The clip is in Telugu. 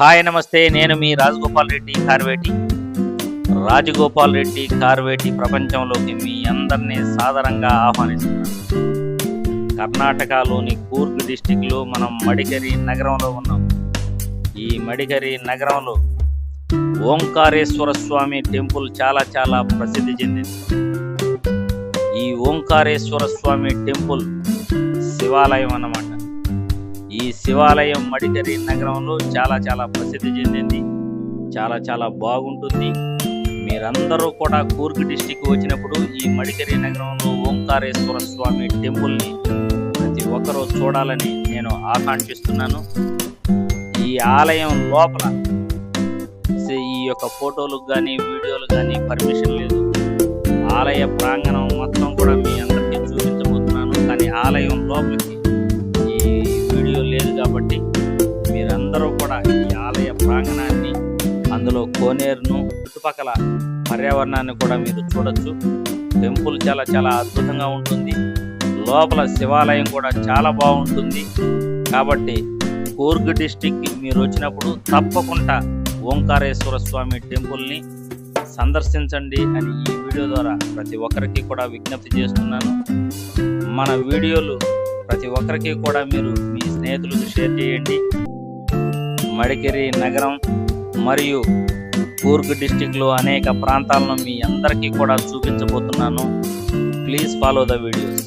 హాయ్ నమస్తే. నేను మీ రాజగోపాల్ రెడ్డి కార్వేటి. రాజగోపాల్ రెడ్డి కార్వేటి ప్రపంచంలోకి మీ అందరినీ సాదరంగా ఆహ్వానిస్తున్నాను. కర్ణాటకలోని కూర్గ్ డిస్టిక్లో మనం మడికరి నగరంలో ఉన్నాం. ఈ మడికరి నగరంలో ఓంకారేశ్వర స్వామి టెంపుల్ చాలా చాలా ప్రసిద్ధి చెందింది. ఈ ఓంకారేశ్వర స్వామి టెంపుల్ శివాలయం అన్నమాట. ఈ శివాలయం మడికరి నగరంలో చాలా చాలా ప్రసిద్ధి చెందింది. చాలా చాలా బాగుంటుంది. మీరందరూ కూడా కూర్గ్ డిస్టిక్ వచ్చినప్పుడు ఈ మడికరి నగరంలో ఓంకారేశ్వర స్వామి టెంపుల్ని ప్రతి ఒక్కరూ చూడాలని నేను ఆకాంక్షిస్తున్నాను. ఈ ఆలయం లోపల ఈ యొక్క ఫోటోలకు కానీ వీడియోలు కానీ పర్మిషన్ లేదు. ఆలయ ప్రాంగణం మొత్తం కూడా మీ అందరికీ చూపించబోతున్నాను. కానీ ఆలయం లోపలికి ఈ ఆలయ ప్రాంగణాన్ని అందులో కోనేరును చుట్టుపక్కల పర్యావరణాన్ని కూడా మీరు చూడొచ్చు. టెంపుల్ చాలా చాలా అద్భుతంగా ఉంటుంది. లోపల శివాలయం కూడా చాలా బాగుంటుంది. కాబట్టి కూర్గ్ డిస్టిక్కి మీరు వచ్చినప్పుడు తప్పకుండా ఓంకారేశ్వర స్వామి టెంపుల్ని సందర్శించండి అని ఈ వీడియో ద్వారా ప్రతి ఒక్కరికి కూడా విజ్ఞప్తి చేస్తున్నాను. మన వీడియోలు ప్రతి ఒక్కరికి కూడా మీరు మీ స్నేహితులకు షేర్ చేయండి. మడికేరి నగరం మరియు కూర్గ్ డిస్టిక్లో అనేక ప్రాంతాలను మీ అందరికీ కూడా చూపించబోతున్నాను. Please follow the videos.